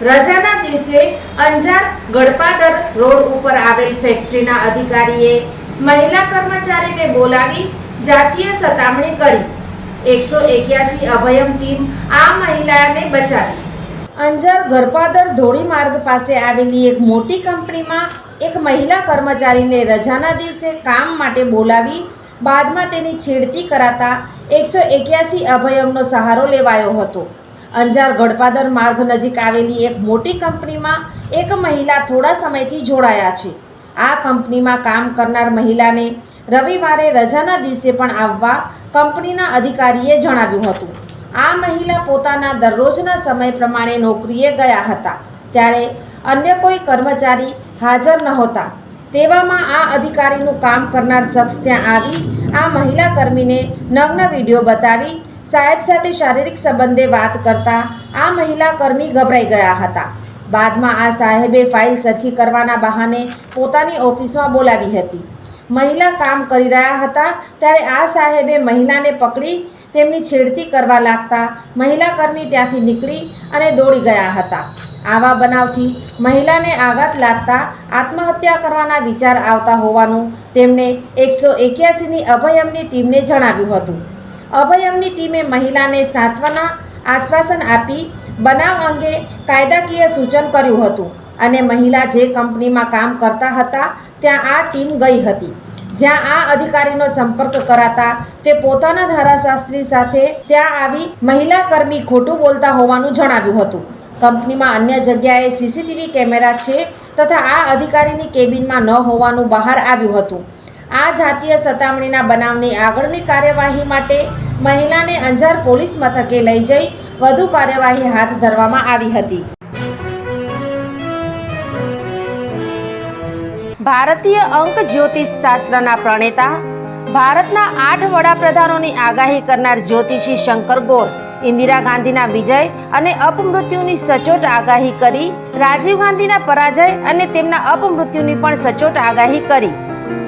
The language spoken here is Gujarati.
રજાના દિવસે અંજાર ગડપાદર રોડ ઉપર આવેલ ફેક્ટરીના અધિકારીએ મહિલા કર્મચારીને બોલાવી જાતીય સતામણી કરી. એકસો એક્યાસી અભયમ ટીમ આ મહિલાને બચાવી. અંજાર ગરપાદર ધોળી માર્ગ પાસે આવેલી એક મોટી કંપનીમાં એક મહિલા કર્મચારીને રજાના દિવસે કામ માટે બોલાવી બાદમાં તેની છેડતી કરાતા એકસો એક્યાસી અભયમનો સહારો લેવાયો હતો. અંજાર ગઢપાદર માર્ગ નજીક આવેલી એક મોટી કંપનીમાં એક મહિલા થોડા સમયથી જોડાયા છે. આ કંપનીમાં કામ કરનાર મહિલાને રવિવારે રજાના દિવસે પણ આવવા કંપનીના અધિકારીએ જણાવ્યું હતું. આ મહિલા પોતાના દરરોજના સમય પ્રમાણે નોકરીએ ગયા હતા. ત્યારે અન્ય કોઈ કર્મચારી હાજર નહોતા. તેવામાં આ અધિકારીનું કામ કરનાર શખ્સ ત્યાં આવી, આ મહિલા કર્મીને નગ્ન વીડિયો બતાવી સાહેબ સાથે શારીરિક સંબંધે વાત કરતા આ મહિલા કર્મી ગભરાઈ ગયા હતા. બાદમાં આ સાહેબે ફાઇલ સરખી કરવાના બહાને પોતાની ઓફિસમાં બોલાવી હતી. મહિલા કામ કરી રહ્યા હતા ત્યારે આ સાહેબે મહિલાને પકડી તેમની છેડતી કરવા લાગતા મહિલા કર્મી ત્યાંથી નીકળી અને દોડી ગયા હતા. આવા બનાવથી મહિલાને આઘાત લાગતા આત્મહત્યા કરવાના વિચાર આવતા હોવાનું તેમણે એકસો એક્યાસીની અભયમની ટીમને જણાવ્યું હતું. અભયમની ટીમે મહિલાને સાંત્વના આશ્વાસન આપી બનાવ અંગે કાયદાકીય સૂચન કર્યું હતું અને મહિલા જે કંપનીમાં કામ કરતા હતા, ત્યાં આ ટીમ ગઈ હતી. જ્યાં આ અધિકારીનો સંપર્ક કરાતા તે પોતાના ધારાશાસ્ત્રી સાથે ત્યાં આવી મહિલા કર્મી ખોટું બોલતા હોવાનું જણાવ્યું હતું. કંપનીમાં અન્ય જગ્યાએ સીસીટીવી કેમેરા છે તથા આ અધિકારીની કેબિનમાં ન હોવાનું બહાર આવ્યું હતું. આ જાતીય સતામણીના બનાવની આગળની કાર્યવાહી માટે મહિલાને અંજાર પોલીસ મથકે લઈ જઈ વધુ કાર્યવાહી હાથ ધરવામાં આવી હતી. ભારતીય અંક જ્યોતિષ શાસ્ત્રના પ્રણેતા, ભારતના આઠ વડાપ્રધાનોની આગાહી કરનાર જ્યોતિષી શંકર ગોર, ઇન્દિરા ગાંધીના વિજય અને અપમૃત્યુની સચોટ આગાહી કરી, રાજીવ ગાંધીના પરાજય અને તેમના અપમૃત્યુની પણ સચોટ આગાહી કરી.